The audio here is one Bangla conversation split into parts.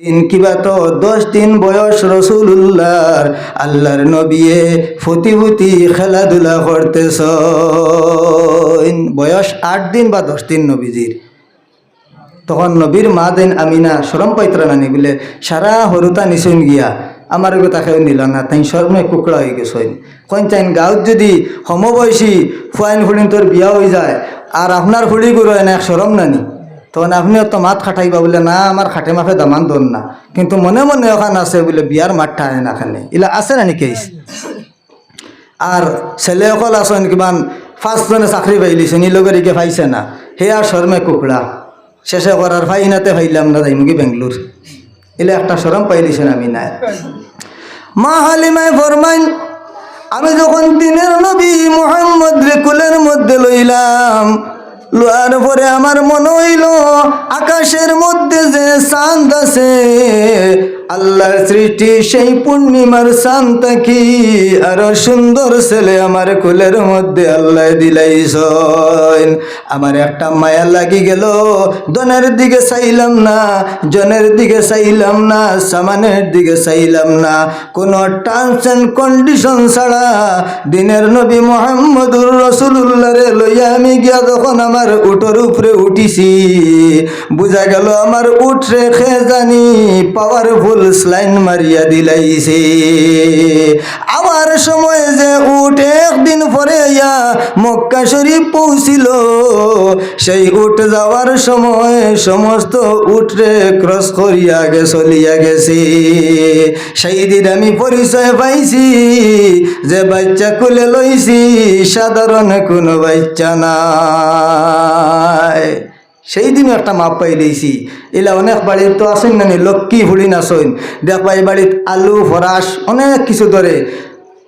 দিন কিবা তো দশ দিন বয়স রসুল্লাহর আল্লাহর নবিয়ে ফুটি খেলাধুলা করতেছ। বয়স আট দিন বা দশ দিন নবীজির। তখন নবীর মা দেন আমিনা সরম পাইত্রা নানি বলে, সারা হরুতা নিশুন গিয়া, আমার তাকেও নিল না, তাই সর্মে কুকড়া হয়ে গেছেন কইন, চাইন, গাঁৱত যদি সমবয়সী ফুয়াইন ফুড়িন তোর বিয়া হয়ে যায়, আর আপনার ফুড়ি এনে সরম নানি। তখন আপনি তো মাত খাটাইবা বলে, না, আমার খাটে মাফে দামান দন না। কিন্তু মনে মনে ওখানে আছে বলে, বিয়ার মাঠটা আনে না খানে। ইলা আছে না কেস আর ছেলে অকল আছেন কিমান ফার্স্টজনে চাকরি পাইলিছে নীলগরিকে পাইছে না। সে আর শর্মে কুকুড়া শেষে করার ফাইনাতে ফাইলাম না যাই মুগি বেঙ্গলোর এলে একটা সরম পাইলিছেন আমি নাই। মা হালিমায় ফরমাইন, আমি যখন দিনের নবী মোহাম্মদ রেকুলের মধ্যে লইলাম লোয়ার পরে আমার মনে হইল আকাশের মধ্যে যে চাঁদ আছে আল্লাহর সৃষ্টি সেই পূর্ণিমার চাঁদ কি? আরও সুন্দর ছেলে আমার কুলের মধ্যে আল্লাহ দিলাইছেন আমার একটা মায়া লাগি গেল দনের দিকে চাইলাম না, জনের দিকে চাইলাম না, সামানের দিকে চাইলাম না। কোনো টার্মস অ্যান্ড কন্ডিশন ছাড়া দিনের নবী মোহাম্মদুর রসুল্লাহরে লইয়া আমি গিয়া যখন আমার উটোর উপরে উঠিছি, বুঝা গেল আমার উঠ রেখে জানি পাওয়ারফুল স্লাইন মারিয়া দিলাইছে। আবার সময় যে উঠ একদিন পরে ইয়া মক্কা শরীফ পৌঁছিল। সেই উঠ যাওয়ার সময় সমস্ত উঠরে ক্রস করিয়া গে চলিয়া গেছে। সেই দিন আমি পরিচয় পাইছি যে বাচ্চা কুলে লইছি, সাধারণ কোনো বাচ্চা নাই। সেই দিনও একটা মাপ পাই দিয়েছি। এলা অনেক বাড়ির তো আসেন না লক্ষ্মী হুড়ি নাচইন দেখবা এই বাড়িত আলু, ফরাস, অনেক কিছু ধরে।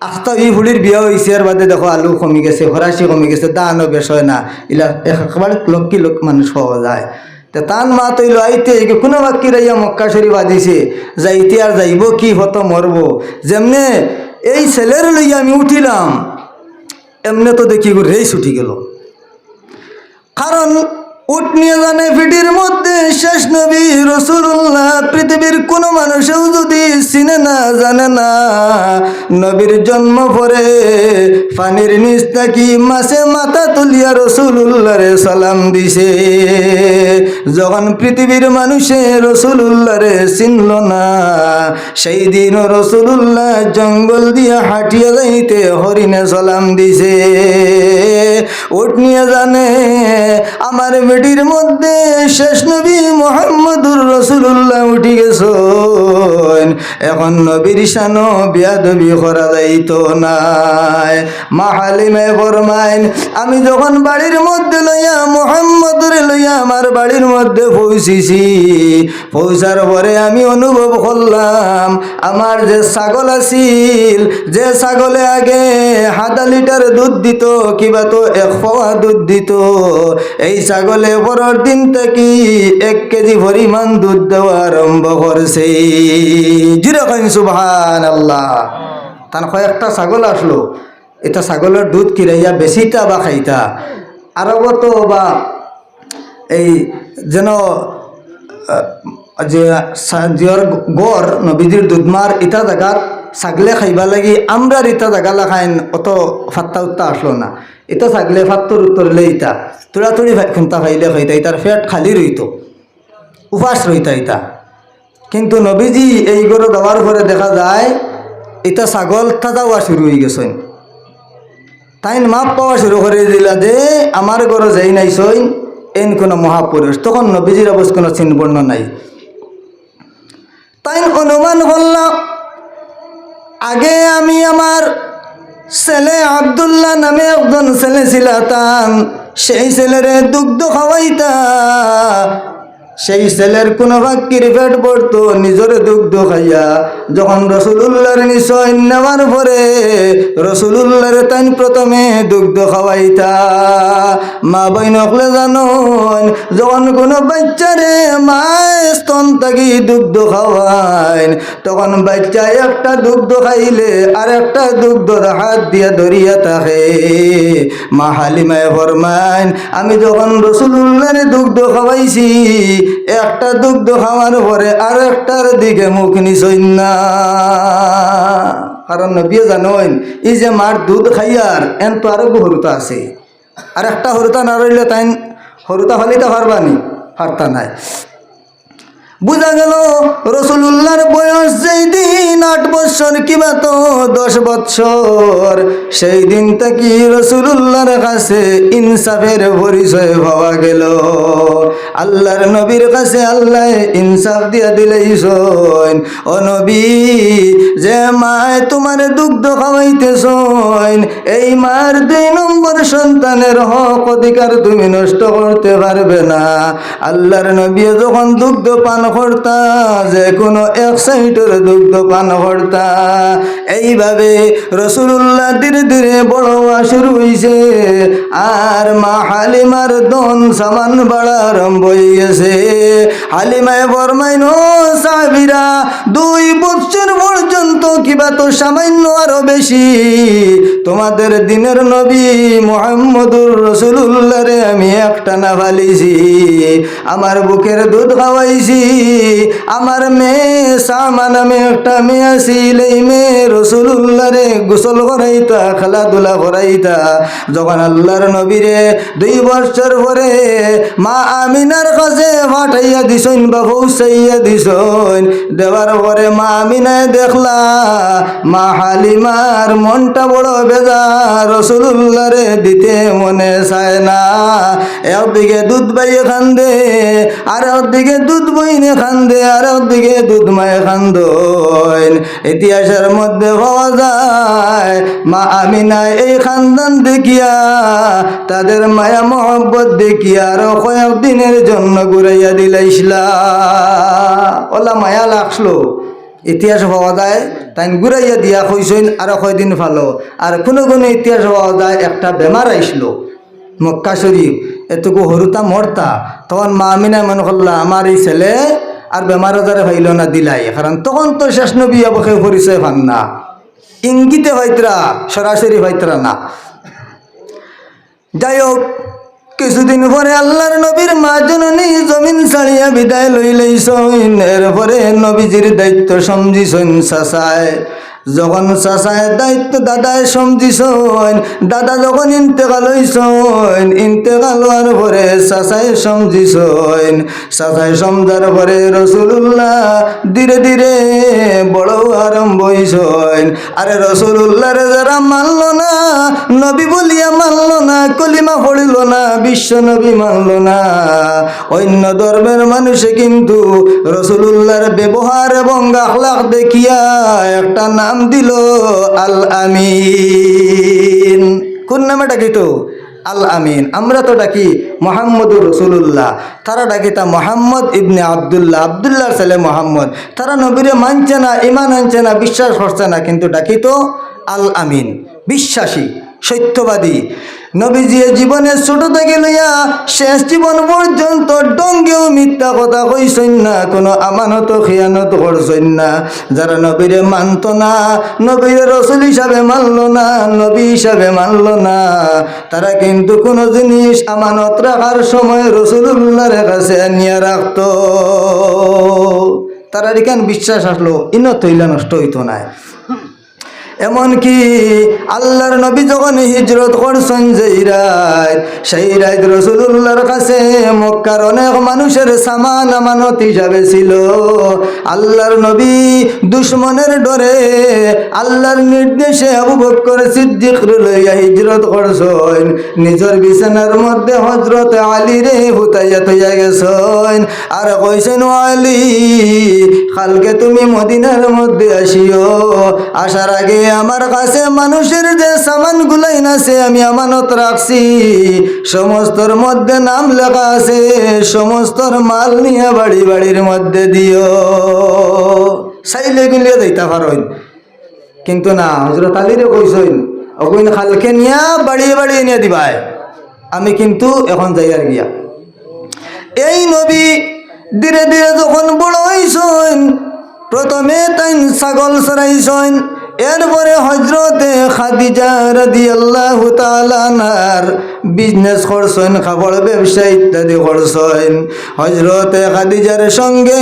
আস্তা ই হুড়ির বিয়া হয়েছে আর বাদে দেখো আলু কমি গেছে, ফরাসি কমি গেছে দানও বেশ হয় না। এলা একবারে লক্ষ্মী লোক মানুষ পাওয়া যায়। তে তান মা তৈল আইতে এই কোনো বাক্যি রাইয়া মক্কা শরীফ বাজিছে। যাইতে আর যাইব কি হতো মরবো। যেমনে এই ছেলের লইয়া আমি উঠিলাম, এমনে তো দেখি রেস উঠি গেল। কারণ উট নিয়ে জানে পিঠির মধ্যে শেষ নবী রসুল্লাহ পৃথিবীর কোনো মানুষেও যদি চিনে না, জানে না, নবীর জন্ম পরে পানির নিচ থাকি মাসে মাথা তুলিয়া রসুল্লাহরে সালাম দিছে। যখন পৃথিবীর মানুষে রসুল্লাহরে চিনল না, সেই দিন রসুল্লাহ জঙ্গল দিয়া হাঁটিয়া যাইতে হরিণে সালাম দিছে। উঠ নিয়ে জানে আমার বেটির মধ্যে শেষ নবী মোহাম্মদুর রসুল্লাহ উঠি গেছ এখন নবীর শানো বিয়াদবি করা যাইত নাই মা হালিমে ফরমাইন, আমি যখন বাড়ির মধ্যে লইয়া মোহাম্মদুরে লইয়া আমার বাড়ির মধ্যে পৌঁছিছি, পৌঁছার পরে আমি অনুভব করলাম, আমার যে ছাগল আছিল, যে ছাগলে আগে হাদা লিটার দুধ দিত, কিবা তো এক দুধ দিত। এই ছাগলে পরের দিন থেকে এক কেজি পরিমাণ দুধ দেওয়া আরম্ভ করছে। সুবহান আল্লাহ তার কয়েকটা ছাগল আসলো। এটা ছাগলের দুধ কিরাইয়া বেশিটা বা খাইতা? আরবত বা এই যেন যে গড় নবীজির দুধমার ইটা জায়গাত ছাগলে খাইবা লাগি আমরার ইটা জায়গা লাখাইন অত ফাত্তা উত্তা আসলো না। ইটা ছাগলে ফাত্তর উত্তরলে ইটা তুড়াতুড়ি খুন্তা খাইলে খাইতা ইটার ফেট খালি রইত, উপাস রইতা ইতা। কিন্তু নবীজি এই গরু দেওয়ার পরে দেখা যায় এটা ছাগল তাজাওয়া শুরু হয়ে গেছেন। তাই মাপ পাওয়া শুরু করে দিলা যে, আমার ঘরে যাই নাই সই, এন কোনো মহাপুরুষ। তখন নবীজির অবশ্য কোনো চিনবর্ণ নাই। তাই অনুমান করলাম আগে আমি আমার ছেলে আবদুল্লাহ নামে একজন ছেলে ছিলাম সেই ছেলেরে দুগ্ধ খাওয়াইতা সেই ছেলের কোনো বাক্যের পেট পড়তো নিজের দুগ্ধ খাইয়া। যখন রসুলুল্লাহর নিশ্চয় নেওয়ার পরে রসুলুল্লাহর তাই প্রথমে দুগ্ধ খাওয়াইতা। মা বই নকলে জানো, যখন কোনো বাচ্চারে মায় স্তন থাকি দুগ্ধ খাওয়াইন, তখন বাচ্চা একটা দুগ্ধ খাইলে আর একটা দুগ্ধ হাত দিয়া ধরিয়া থাকে। মা হালিমায় ফরমাইন, আমি যখন রসুলুল্লাহরে দুগ্ধ খাওয়াইছি একটা দুগ্ধ খাওয়ার পরে আর একটার দিকে মুখ নিছইন না। কারণ নবিয়ে জানোইন এই যে মার দুধ খাইয়ার, এন তো আরও হরুতা আছে। আর একটা হরুতা না রইলে তাই হরুতা তো পারবানি পারতা নাই। বুঝা গেল রসুল্লাহর বয়স যেই দিন আট বছর কিবা তো দশ বছর সেই দিন থেকে রসুল্লাহর কাছে ইনসাফের পরিচয় পাওয়া গেল। আল্লাহর নবীর কাছে আল্লাহ ইনসাফ দিয়া দিলেই সইন ও নবী, যে মায় তোমার দুগ্ধ খাওয়াইতেছইন এই মার দুই নম্বর সন্তানের হক অধিকার তুমি নষ্ট করতে পারবে না। আল্লাহর নবী যখন দুগ্ধ পান করতা যে কোনো এক সাইটের দুগ্ধ পান করতা এইভাবে রসুল্লাহ ধীরে ধীরে বড় শুরু হয়েছে আর মা হালিমার দন সামান বাড়া আরম্ভ হয়ে গেছে হালিমায় বরমাইন সাবিরা দুই বছর পর্যন্ত কিবা তো সামান্য আরও বেশি। তোমাদের দিনের নবী মোহাম্মদুর রসুল্লাহ রে আমি একটা না ভালিছি, আমার বুকের দুধ খাওয়াইছি। আমার মেয়ে সামা নামে একটা মেয়ে আছিল এই মেয়ে রসুল্লাহ রে গোসল করাইতা, খেলাধুলা করাইতা। যখন আল্লাহর নবীরে দুই বছর পরে মা আমিনার কাছে ফাটাইয়া দিছইন বা পৌঁছাইয়া দিছইন দেওয়ার পরে মা আমিনায় দেখলা, মা হালিমার মনটা বড় বেজা রসুল্লাহ রে দিতে মনে চায় না। একদিকে দুধ বাইয়ে খান্দে আর একদিকে দুধ বইনে খান্দে আর দিকে দুধ মায়ে খান্দইন ইতিহাসের মধ্যে পাওয়া যায়, মা আমিনা এই খানদান দেখিয়া, তাদের মায়া মহব্বত দেখিয়া আরও কয়েক দিনের জন্য ঘুরাইয়া দিলাইছিলা ওলা মায়া লাগল ইতিহাস পাওয়া যায় তাই ঘুরাইয়া দিয়া কইসইন, আরও কয়দিন ফালো। আর কোনো কোনো ইতিহাস পাওয়া যায়, একটা বেমার আইসলো। মক্কা শরীফ এতটুকু হরুতা মরতা তখন মা আমিনা মনে করলা আমার এই ছেলে আর বেমার আজারে হইল না দিলাই কারণ তখন তো শেষ নবী অবকে পরিচয় পান না। ইঙ্গিতে হয়তরা সরাসরি হয়তরা না। যাই হোক কিছুদিন পরে আল্লাহর নবীর মা জননী জমিন ছাড়িয়া বিদায় লইলেইছইন এরপরে নবীজির দায়িত্ব সমঝিছইন চাচায় যখন চাচায় দায়িত্ব দাদায় সমঝিছইন দাদা যখন ইন্তেকাল হইছইন ইন্তেকাল হওয়ার পরে চাচায় সমঝিছইন চাচায় সমঝার পরে রসুল্লাহ ধীরে ধীরে বড় আরম্ভ হইছইন আরে রসুল্লাহরে যারা মানল না, নবী বলিয়া মানল না, কলিমা পড়িল না, বিশ্ব নবী মানল না। অন্য ধর্মের মানুষে কিন্তু রসুল্লাহর ব্যবহার এবং আখলাখ দেখিয়া একটা নাম দিল আল আমিন কোন নামে ডাকিত আল আমিন আমরা তো ডাকি মোহাম্মদুর রসুল্লাহ তারা ডাকিতা মোহাম্মদ ইবনে আবদুল্লাহ। আবদুল্লাহর ছেলে মোহাম্মদ। তারা নবীরে মানছে না ইমান আনছে না, বিশ্বাস করছে না, কিন্তু ডাকিত আল আমিন বিশ্বাসী, সত্যবাদী। নবীজি জীবনে ছোট থেকে লইয়া শেষ জীবন পর্যন্ত ডঙ্গেও মিথ্যা কথা কইসইন না, কোনো আমানত খেয়ানত করছেন না। যারা নবীরে মানত না, নবীরে রসুল হিসাবে মানল না, নবী হিসাবে মানল না, তারা কিন্তু কোনো জিনিস আমানত রাখার সময় রসুল্লাহর কাছে নিয়ে রাখত। তারা এখান বিশ্বাস আসলো? ইন তৈলা নষ্ট হইতো না। এমনকি আল্লাহর নবী যখন হিজরত করছেন যেই রাত, সেই রাত রসুল্লাহর কাছে মক্কার অনেক মানুষের সামান আমানত হিসাবে ছিল। আল্লাহর নবী দুশ্মনের ডরে আল্লাহর নির্দেশে আবু বক্কর সিদ্দিক লইয়া হিজরত করছেন। নিজের বিছানার মধ্যে হজরত আলী রে হুতাইয়া তৈয়া গেছেন। আর কইছেন, "ও আলী, কালকে তুমি মদিনার মধ্যে আসিও। আসার আগে আমার কাছে মানুষের যে সামান গুলাই আছে, আমি আমানত রাখছি। সমস্তর মধ্যে নাম লেখা আছে, সমস্তর মাল নিয়ে বাড়ি বাড়ির মধ্যে দিও। চাইলে গুলিয়ে দিতে পারেন কিন্তু না হজরত আলীরে কইসইন, অগুইন খালকে নিয়া বাড়িয়ে বাড়িয়ে নিয়ে দিবাই। আমি কিন্তু এখন যাই আর গিয়া। এই নবী ধীরে ধীরে যখন বড় হইসইন, প্রথমে তাই ছাগল চড়াইছইন এরপরে হজরতে খাদিজা রাদি আল্লাহ তালানার বিজনেস করছেন কাপড় ব্যবসা ইত্যাদি করছেন। হজরতে খাদিজার সঙ্গে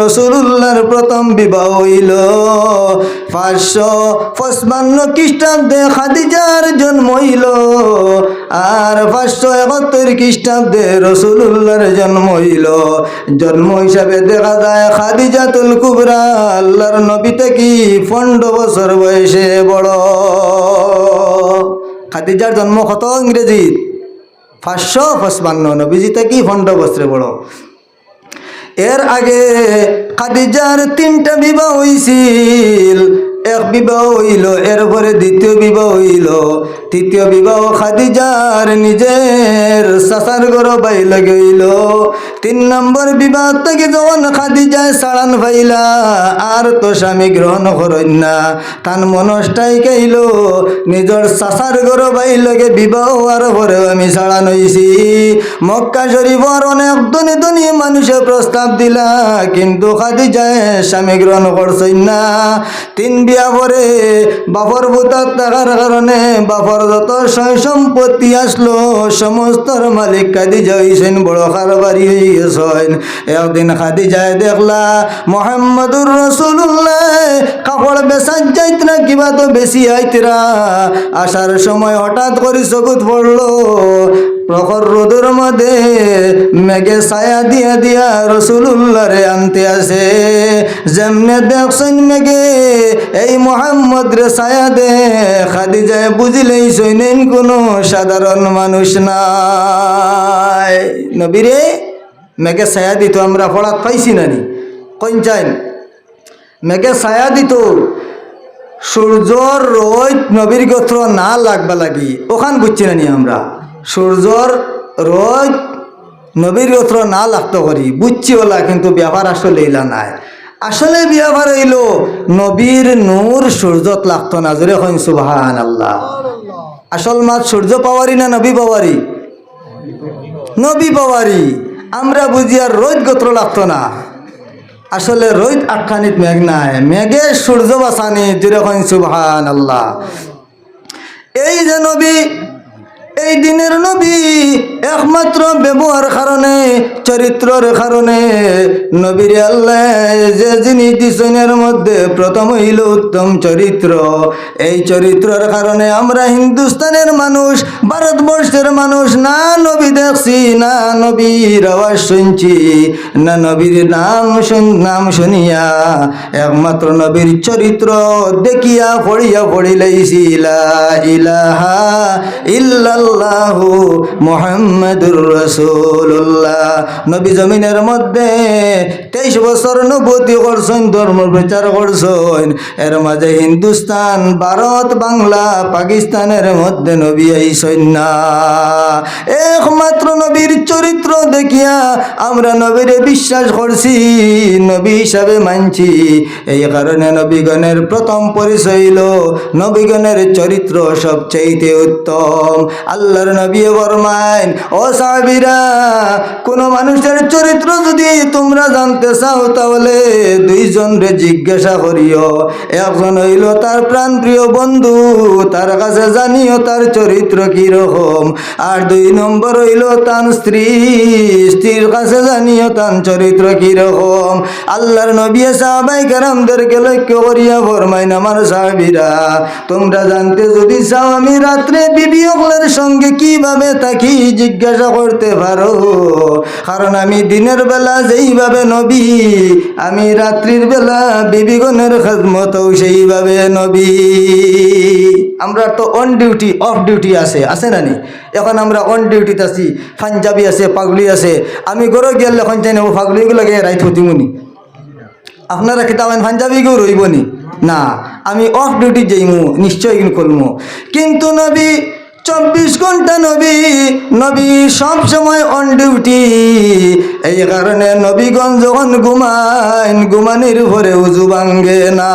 রসুল্লাহর প্রথম বিবাহ হইল। পাঁচশো পঁচপান্ন খ্রিস্টাব্দে খাদিজার জন্ম হইল আর পাঁচশো একাত্তর খ্রিস্টাব্দে রসুল্লাহর জন্ম হইল। জন্ম হিসাবে দেখা যায় খাদিজাতুল কুবরা আল্লাহর নবী থেকে পনেরো বছর বয়সে বড়। খাদিজার জন্ম কত ইংরেজি পাঁচশো পঁচপান্ন নবীজি কি ভণ্ড বস্ত্রে বড়? এর আগে খাদিজার তিনটা বিবাহ হইছিল। এক বিবাহ হইল, এরপরে দ্বিতীয় বিবাহ হইল। তৃতীয় বিবাহ খাদিজার নিজের চাচার গর বাইল গইল। তিন নম্বর বিবাহ থেকে যখন খাদিজায় সাড়ান ভাইলা আর তো স্বামী গ্রহণ করেন না। তান মনস্টাই গাইল, নিজের চাচার গর বাইলগে বিবাহ হওয়ার পরেও আমি সাড়ান হইছি। মক্কা শরীফর অনেক ধনী ধনী মানুষে প্রস্তাব দিলা, কিন্তু খাদিজায় স্বামী গ্রহণ করছেন না। তিন বিয়া পরে বাপর ভূতার থাকার কারণে বাপর যত সয় সম্পত্তি আসলো, সমস্তর মালিক খাদিজা হইছেন, বড় কারবারি গেছেন একদিন খাদিজায় দেখলা, মোহাম্মদুর রসুল্লাহ কাপড় বেচার যাইত না কিবা তো বেশি আইতরা? আসার সময় হঠাৎ করে চকুত পড়ল প্রখর রোদের মধ্যে মেঘে ছায়া দিয়া দিয়া রসুল্লাহ রে আনতে আসে। যেমনে দেখছেন মেঘে এই মোহাম্মদ রে ছায়া দে খাদি যায় বুঝলেই সৈনেন কোনো সাধারণ মানুষ নাই। নবীরে মেঘে ছায়া দিত, আমরা পড়াত পাইছি নানি কইন চাইন, মেঘে ছায়া দিত, সূর্যর রোদ নবীর গোত্র না লাগবা লাগি, ওখান বুঝছি নানি আমরা। সূর্যর রোদ নবীর গোত্র না লাগতো করি বুঝছি ওলা কিন্তু ব্যাপার আসলে ইলা নাই। আসলে ব্যাপার হইল নবীর নূর সূর্যত লাগত না জোরে হইন সুবাহান আল্লাহ আসল মাছ সূর্য পাওয়ারি না নবী পাওয়ারি নবী পাওয়ারি আমরা বুঝি আর রোদ গোত্র লাগতো না। আসলে রোদ আটখানিত মেঘ নাই। মেঘে সূর্য বাসানি যেরকম সুবহান আল্লাহ এই যে নবী এই দিনের নবী একমাত্র ব্যবহার কারণে, চরিত্রের কারণে। নবীর আল্লাহ যে জিনিস দিশনের মধ্যে প্রথম হইল উত্তম চরিত্র। এই চরিত্রের কারণে আমরা হিন্দুস্তানের মানুষ, ভারতবর্ষের মানুষ, না নবী দেখছি, না নবীর আওয়াজ শুনছি, না নবীর নাম শুন- নাম শুনিয়া একমাত্র নবীর চরিত্র দেখিয়া পড়িয়া পড়িলাইছি ইলাহা ইল্লাল্লাহু মুহাম্মাদুর রাসূলুল্লাহ। নবী জমিনের মধ্যে তেইশ বছর নবতি করছেন, ধর্ম প্রচার করছেন। এর মাঝে হিন্দুস্তান, ভারত, বাংলা, পাকিস্তানের মধ্যে নবী আইসেন না। একমাত্র নবীর চরিত্র দেখিয়া আমরা নবীরে বিশ্বাস করছি, নবী হিসাবে মানছি। এই কারণে নবীগণের প্রথম পরিচয় হইল, নবীগণের চরিত্র সবচাইতে উত্তম। আল্লাহর নবী বরমাইন ও সাহাবিরা, কোন মানুষের চরিত্র যদি তোমরা জানতে চাও, তাহলে দুইজন রে জিজ্ঞাসা করিও। একজন হইল তার প্রাণপ্রিয় বন্ধু, তার কাছে জানিও তার চরিত্র কি রকম আর দুই নম্বর হইল তার স্ত্রী, স্ত্রীর কাছে জানিও তার চরিত্র কি রকম আল্লাহর নবী সাহাবাই কারামদেরকে লক্ষ্য করিয়া ফরমাইন, আমার সাহাবিরা, তোমরা জানতে যদি চাও, আমি রাত্রে বিবি অকলের সঙ্গে কীভাবে থাকি জিজ্ঞাসা করতে পারো? কারণ আমি দিনের বেলা যেইভাবে নবী, আমি রাত্রির বেলা বিবিগণের খেদমতও সেইভাবে নবী। আমরা তো অন ডিউটি অফ ডিউটি আছে আছে না নি? এখন আমরা অন ডিউটিতে আছি, পাঞ্জাবি আছে, পাগলি আছে। আমি গরো গেলে এখন চাই নেব পাগলিগুলোকে রাইত হতিমুনি আপনারা কিতাবেন পাঞ্জাবি কেউ রইবনি না? আমি অফ ডিউটি যাইমু নিশ্চয় কিন্তু করমু। কিন্তু নবী চব্বিশ ঘণ্টা নবী নবী সব সময় অন ডিউটি এই কারণে নবীগঞ্জ যখন ঘুমাইন ঘুমানির পরে উজু ভাঙ্গে না।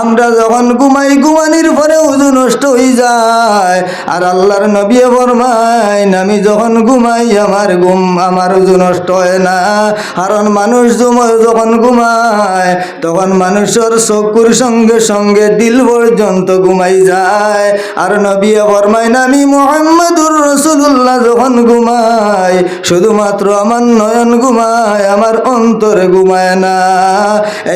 আমরা যখন ঘুমাই, ঘুমানির পরে উজু নষ্ট হয়ে যায়। আর আল্লাহর নবী ফরমাইন আমি যখন ঘুমাই, আমার ঘুম, আমার উজু নষ্ট হয় না। কারণ মানুষ যখন ঘুমায়, তখন মানুষের চকুর সঙ্গে সঙ্গে দিল পর্যন্ত ঘুমাই যায়। আর নবী ফরমাইন আমি মোহাম্মদুর রসুল্লাহ যখন ঘুমাই, শুধুমাত্র আমার নয়ন ঘুমায়, আমার অন্তরে ঘুমায় না।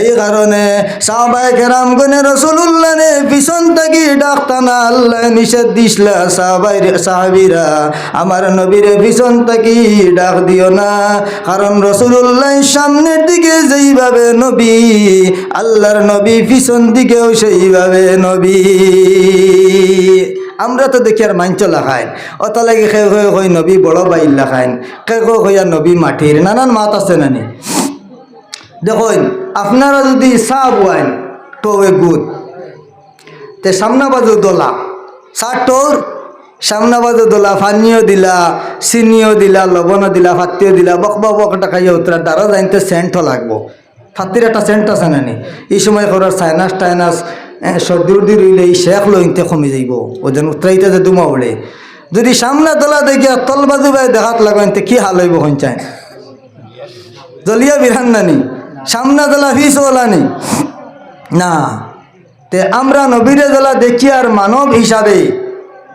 এই কারণে সাহবাই কেরাম গনে রসুল্লাহ নে পিছন থাকি ডাক্তানা আল্লাহ নিষেধ দিসলা, সাহবাই সাহাবিরা, আমার নবীরে পিছন থাকি ডাক দিও না। কারণ রসুল্লাহ সামনের দিকে যেইভাবে নবী, আল্লাহর নবী পিছন দিকেও সেইভাবে নবী। আমরা তো দেখি আর মাঞ্চ লাখাইন। অত লাগে খে হয়ে নবী বড় বাইল লাখাইন। কে কো হইয়া নবী মাটির। নানান মাত আছে নানি। দেখুন, আপনারা যদি চা বুয়াইন এ গুড। তে সামনা বাজু দোলা। চা টোর সামনা বাজু দোলা পানিও দিলা চিনিও দিলা, লবণও দিলা ফাতিও দিলা বকবা বকটা খাইয়া উতরা দ্বারা জানতে সেন্টও লাগবো। ফাতির একটা সেন্ট আছে নানি। এই সময় করার সাইনাস টাইনাস সর্দি উর্দি রইলে এই শেখ লইতে কমে যাইব। ও যেন উতরাইতে যে দুমা উড়ে। যদি সামনা দোলা দেখিয়া তল বাজু বাই দেখাত লাগাইন তে কি হাল হইব হঞ্চায় জলিয়া বিধান নানি, সামনা দলা ফিস ওলানি না। তে আমরা নবীরে দলা দেখি আর মানব হিসাবে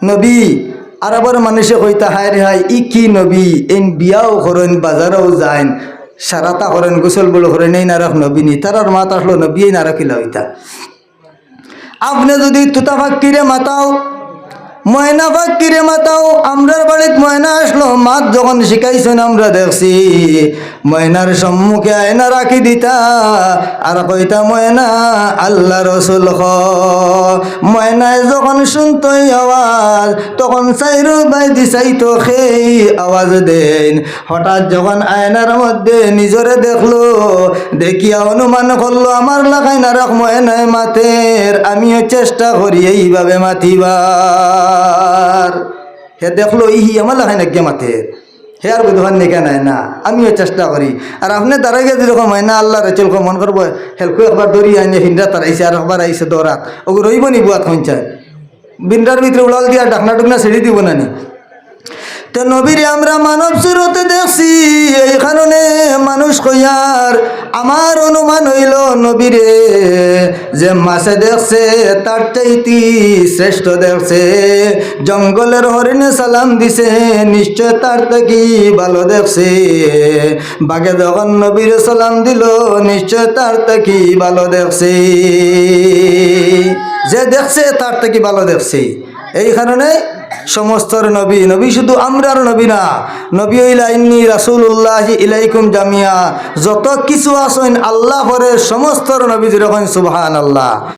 নবী আর আবার মানুষে কইতা, হায় রে হাই ই কি নবী? এন বিয়াও করেন, বাজারেও যাইন, সারাতা করেন, গোসল বলো করেন, এই নারক নবী নি। তারার মাত আসলো, নবী এই নারকিলা হইতা। আপনি যদি তুতাফাক্কিরে মাতাও ময়না ফাক্কিরে মাতাও আমরার বাড়িত ময়না আসলো। মাত যখন শিখাইছেন আমরা দেখছি। ময়নার সম্মুখে আয়না রাখি দিতা। আর কইতা, ময়না, আল্লাহ রসুল খ ময়নায় যখন শুনতই আওয়াজ, তখন চাইরু বাই দিছাইতো সেই আওয়াজ দেন। হঠাৎ যখন আয়নার মধ্যে নিজরে দেখল, দেখিয়া অনুমান করল, আমার লাগাই না রাখ ময়নায় মাতের, আমিও চেষ্টা করি এইভাবে মাতিবার হে দেখল, ইহি আমার লাগাই না গে মাতের হে আর বুধবার নিকা নাই না, আমিও চেষ্টা করি। আর আপনি তারা গিয়ে যেরকম হয় না আল্লাহ রেচল মন করব, হেলকু একবার দৌড়ি আইনে হিন্দা তারাইছে আর একবার আইসে দৌড়াত ওগুলো রইব নি বুয়াত হইছে বিন্দার ভিতরে উড়াল দিয়া ডাকনা টুকনা ছেড়ে দিব না নি তো নবীরে আমরা মানব সুরতে দেখছি, এই কারণে মানুষ কইয়ার, আমার অনুমান হইল নবীরে যে মাছে দেখছে, তার চাইতি শ্রেষ্ঠ দেখছে। জঙ্গলের হরিণে সালাম দিছে, নিশ্চয় তার থেকে ভালো দেখছে। বাঘে যখন নবীরে সালাম দিল, নিশ্চয় তার থেকে ভালো দেখছে। যে দেখছে, তার থেকে ভালো দেখছে। এই কারণে সমস্ত নবী নবী শুধু আমরার নবী না। নবী ইলা ইন্নি রাসুল্লাহ ইলাইকুম জামিয়া। যত কিছু আসেন আল্লাহ সমস্ত নবী যেরকম সুবহান আল্লাহ